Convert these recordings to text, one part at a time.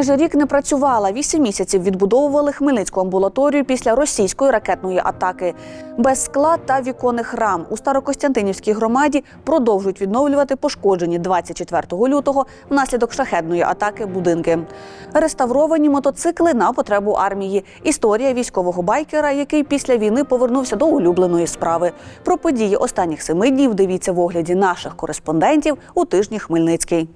Майже рік не працювала. Вісім місяців відбудовували Хмельницьку амбулаторію після російської ракетної атаки. Без скла та віконних рам у Старокостянтинівській громаді продовжують відновлювати пошкоджені 24 лютого внаслідок шахедної атаки будинки. Реставровані мотоцикли на потребу армії. Історія військового байкера, який після війни повернувся до улюбленої справи. Про події останніх семи днів дивіться в огляді наших кореспондентів у тижні Хмельницький.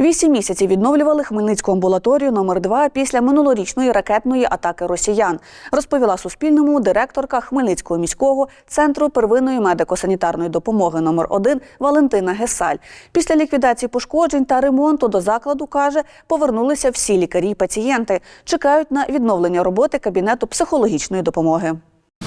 Вісім місяців відновлювали Хмельницьку амбулаторію номер 2 після минулорічної ракетної атаки росіян, розповіла Суспільному директорка Хмельницького міського центру первинної медико-санітарної допомоги номер 1 Валентина Гесаль. Після ліквідації пошкоджень та ремонту до закладу каже, повернулися всі лікарі й пацієнти. Чекають на відновлення роботи кабінету психологічної допомоги.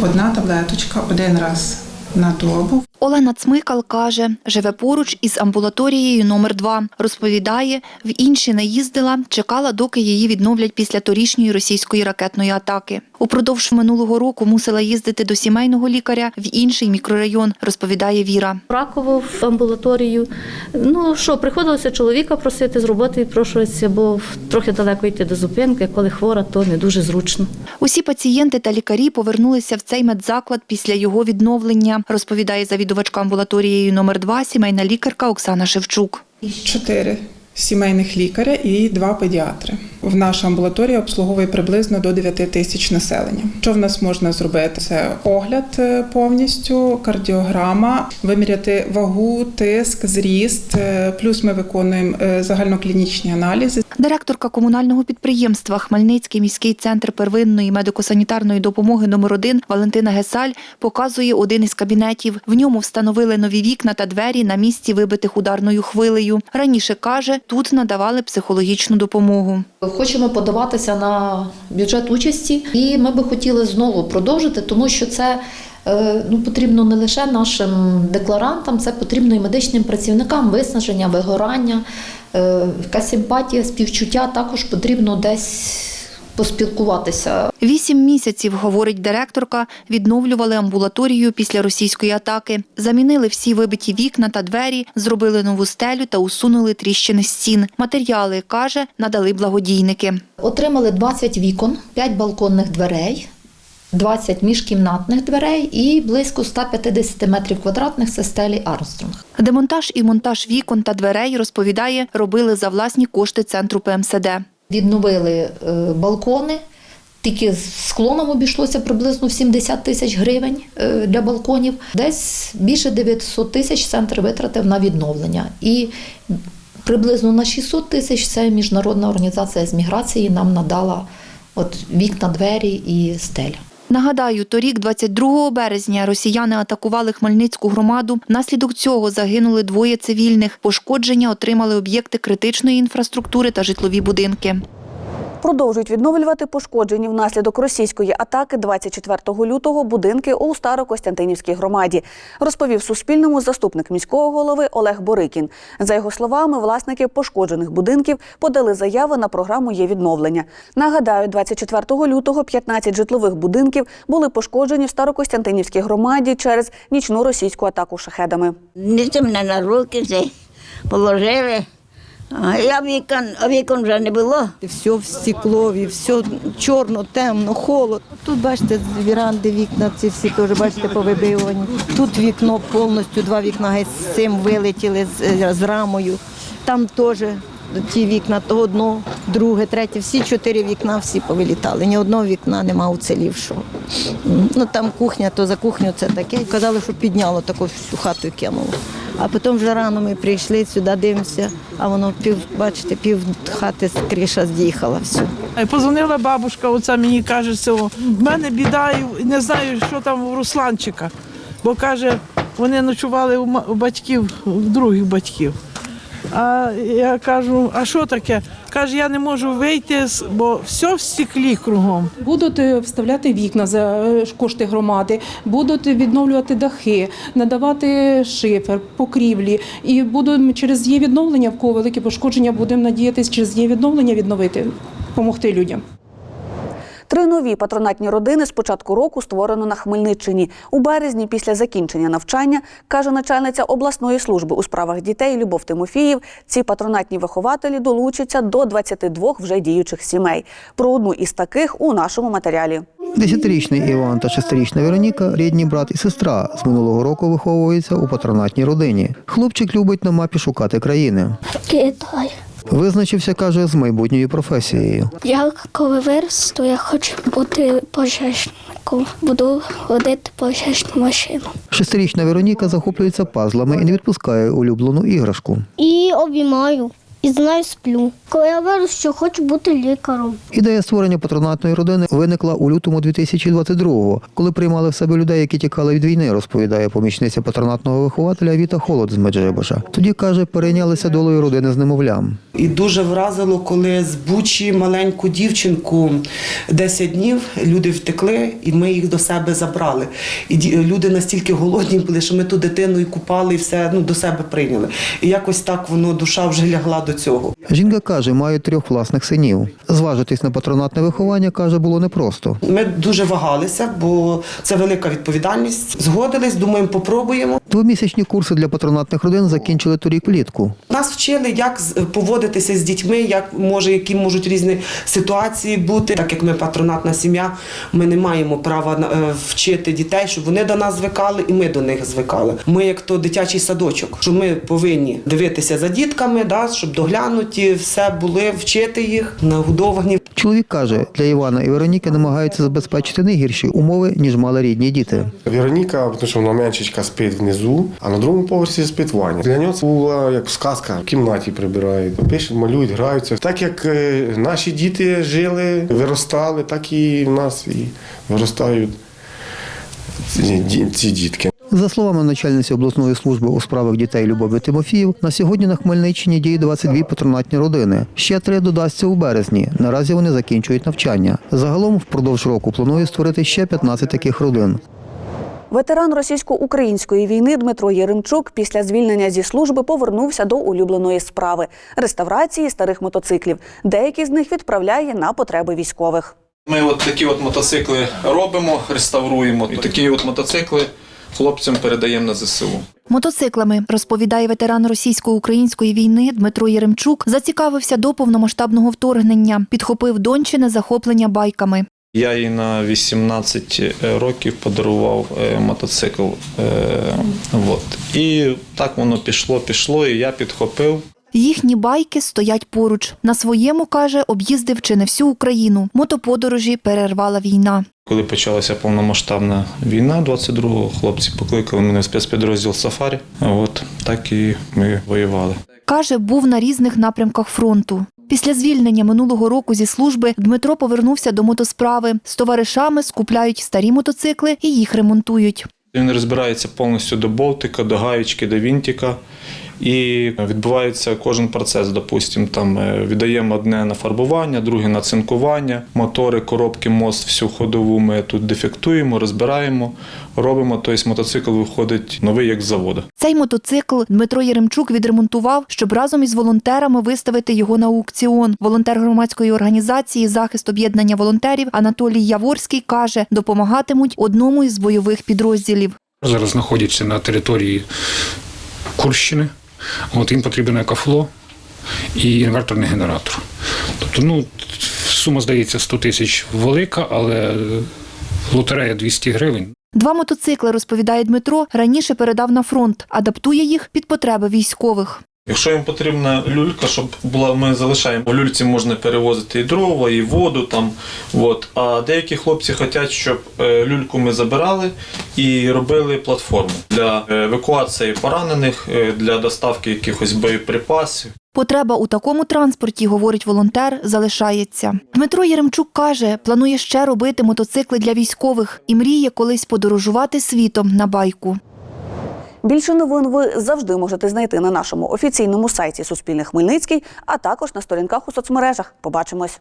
Одна таблеточка один раз на добу. Олена Цмикал каже, живе поруч із амбулаторією номер 2 Розповідає, в інші не їздила, чекала, доки її відновлять після торішньої російської ракетної атаки. Упродовж минулого року мусила їздити до сімейного лікаря в інший мікрорайон, розповідає Віра. Раково в амбулаторію. Ну що, приходилося чоловіка просити з роботи відпрошуватися, бо трохи далеко йти до зупинки. Коли хвора, то не дуже зручно. Усі пацієнти та лікарі повернулися в цей медзаклад після його відновлення, розповідає завідувачка амбулаторією номер 2 сімейна лікарка Оксана Шевчук. Чотири сімейних лікаря і два педіатри. В нашій амбулаторії обслуговує приблизно до 9 тисяч населення. Що в нас можна зробити? Це огляд е, повністю, кардіограма, виміряти вагу, тиск, зріст. е, Плюс ми виконуємо е, загальноклінічні аналізи. Директорка комунального підприємства Хмельницький міський центр первинної медико-санітарної допомоги номер 1 Валентина Гесаль показує один із кабінетів. В ньому встановили нові вікна та двері на місці вибитих ударною хвилею. Раніше каже, тут надавали психологічну допомогу. Хочемо подаватися на бюджет участі, і ми би хотіли знову продовжити, тому що це. е, Ну, потрібно не лише нашим декларантам, це потрібно і медичним працівникам виснаження, вигорання, е, якась симпатія, співчуття. Також потрібно десь поспілкуватися. Вісім місяців, говорить директорка, відновлювали амбулаторію після російської атаки. Замінили всі вибиті вікна та двері, зробили нову стелю та усунули тріщини стін. Матеріали, каже, надали благодійники. Отримали 20 вікон, 5 балконних дверей, 20 міжкімнатних дверей і близько 150 метрів квадратних це стелі Армстронг. Демонтаж і монтаж вікон та дверей, розповідає, робили за власні кошти центру ПМСД. Відновили е, балкони. Тільки з склоном обійшлося приблизно в 70 тисяч гривень е, для балконів. Десь більше 900 тисяч центр витратив на відновлення. І приблизно на 600 тисяч це міжнародна організація з міграції нам надала от вікна, двері і стеля. Нагадаю, торік, 22 березня, росіяни атакували Хмельницьку громаду. Внаслідок цього загинули двоє цивільних. Пошкодження отримали об'єкти критичної інфраструктури та житлові будинки. Продовжують відновлювати пошкоджені внаслідок російської атаки 24 лютого будинки у Старокостянтинівській громаді, розповів Суспільному заступник міського голови Олег Борикін. За його словами, власники пошкоджених будинків подали заяви на програму є відновлення. Нагадаю, 24 лютого 15 житлових будинків були пошкоджені в Старокостянтинівській громаді через нічну російську атаку шахедами. Ніця мене на руки положили. Я вікон, вікон вже не було. Все в стеклові, все чорно, темно, холод. Тут бачите, віранди вікна ці всі теж бачите повибивані. Тут вікно повністю, два вікна геть з цим вилетіли з, з рамою. Там теж ті вікна, то одно, друге, третє, всі чотири вікна всі повилітали. Ні одного вікна нема уцілівшого. Ну там кухня, то за кухню це таке. Казали, що підняло таку всю хату і кинуло. А потім вже рано ми прийшли сюди, дивимося, а воно пів, бачите, пів хати з з'їхала все. Позвонила бабушка, оця мені каже, що в мене біда, і не знаю, що там у Русланчика. Бо каже, вони ночували у батьків, у других батьків. А я кажу, а що таке? Каже, я не можу вийти, бо все в стеклі кругом. Будуть е, вставляти вікна за е, кошти громади, будуть відновлювати дахи, надавати шифер, покрівлі. І будуть через є відновлення, в кого великі пошкодження, будемо надіятися через є відновлення відновити, допомогти людям. Три нові патронатні родини з початку року створено на Хмельниччині. У березні, після закінчення навчання, каже начальниця обласної служби у справах дітей Любов Тимофіїв, ці патронатні вихователі долучаться до 22 вже діючих сімей. Про одну із таких у нашому матеріалі. Десятирічний Іван та шестирічна Вероніка, рідні брат і сестра, з минулого року виховуються у патронатній родині. Хлопчик любить на мапі шукати країни. Китай. Визначився, каже, з майбутньою професією. Я коли виросту, я хочу бути пожежником. Буду водити пожежну машину. Шестирічна Вероніка захоплюється пазлами і не відпускає улюблену іграшку. І обіймаю. І знаю сплю. Коли я виросту, хочу бути лікарем. Ідея створення патронатної родини виникла у лютому 2022-го, коли приймали в себе людей, які тікали від війни, розповідає помічниця патронатного вихователя Віта Холод з Меджибожа. Тоді каже, перейнялися долею родини з немовлям. І дуже вразило, коли з Бучі маленьку дівчинку 10 днів люди втекли, і ми їх до себе забрали. І люди настільки голодні були, що ми ту дитину і купали, і все ну, до себе прийняли. І якось так воно душа вже лягла до цього. Жінка каже, має трьох власних синів. Зважитись на патронатне виховання, каже, було непросто. Ми дуже вагалися, бо це велика відповідальність. Згодились, думаємо, попробуємо. Двомісячні курси для патронатних родин закінчили торік влітку. Нас вчили, як поводитися з дітьми, як може, які можуть різні ситуації бути. Так як ми патронатна сім'я, ми не маємо права е, вчити дітей, щоб вони до нас звикали, і ми до них звикали. Ми як то дитячий садочок, що ми повинні дивитися за дітками, да, щоб доглянуті, все були, вчити їх, нагодовані. Чоловік каже, для Івана і Вероніки намагаються забезпечити не гірші умови, ніж мали рідні діти. Вероніка, тому що вона меншечка спить внизу, а на другому поверсі спить Ваня. Для нього це була як сказка, в кімнаті прибирають, пишуть, малюють, граються. Так як е, наші діти жили, виростали, так і в нас і виростають ці, ці дітки. За словами начальниці обласної служби у справах дітей Любові Тимофіїв, на сьогодні на Хмельниччині діє 22 патронатні родини. Ще три додасться у березні. Наразі вони закінчують навчання. Загалом впродовж року планує створити ще 15 таких родин. Ветеран російсько-української війни Дмитро Єремчук після звільнення зі служби повернувся до улюбленої справи реставрації старих мотоциклів. Деякі з них відправляє на потреби військових. Ми от такі от мотоцикли робимо, реставруємо. І такі от мотоцикли хлопцям передаємо на ЗСУ. Мотоциклами, розповідає ветеран російсько-української війни Дмитро Єремчук, зацікавився до повномасштабного вторгнення, підхопив дончине захоплення байками. Я їй на 18 років подарував е, мотоцикл. Е, от. І так воно пішло, пішло, і я підхопив. Їхні байки стоять поруч. На своєму, каже, об'їздив чи не всю Україну. Мотоподорожі перервала війна. Коли почалася повномасштабна війна, 22-го, хлопці покликали мене в спецпідрозділ Сафарі. От так і ми воювали. Каже, був на різних напрямках фронту. Після звільнення минулого року зі служби Дмитро повернувся до мотосправи. З товаришами скупляють старі мотоцикли і їх ремонтують. Він розбирається повністю до болтика, до гаєчки, до вінтика. І відбувається кожен процес. Допустимо, там е, віддаємо одне на фарбування, друге на цинкування, мотори, коробки, мост, всю ходову ми тут дефектуємо, розбираємо, робимо. Тобто мотоцикл виходить новий як з заводу. Цей мотоцикл Дмитро Єремчук відремонтував, щоб разом із волонтерами виставити його на аукціон. Волонтер громадської організації Захист об'єднання волонтерів Анатолій Яворський каже, допомагатимуть одному із бойових підрозділів. Зараз знаходяться на території Курщини. От їм потрібен екофло і інверторний генератор. Тобто, ну, сума здається 100 тисяч велика, але лотерея 200 гривень. Два мотоцикли, розповідає Дмитро, раніше передав на фронт, адаптує їх під потреби військових. Якщо їм потрібна люлька, щоб була, ми залишаємо. У люльці можна перевозити і дрова, і воду там. От. А деякі хлопці хочуть, щоб е, люльку ми забирали і робили платформу для евакуації поранених, е, для доставки якихось боєприпасів. Потреба у такому транспорті, говорить волонтер, залишається. Дмитро Єремчук каже, планує ще робити мотоцикли для військових і мріє колись подорожувати світом на байку. Більше новин ви завжди можете знайти на нашому офіційному сайті Суспільне Хмельницький, а також на сторінках у соцмережах. Побачимось.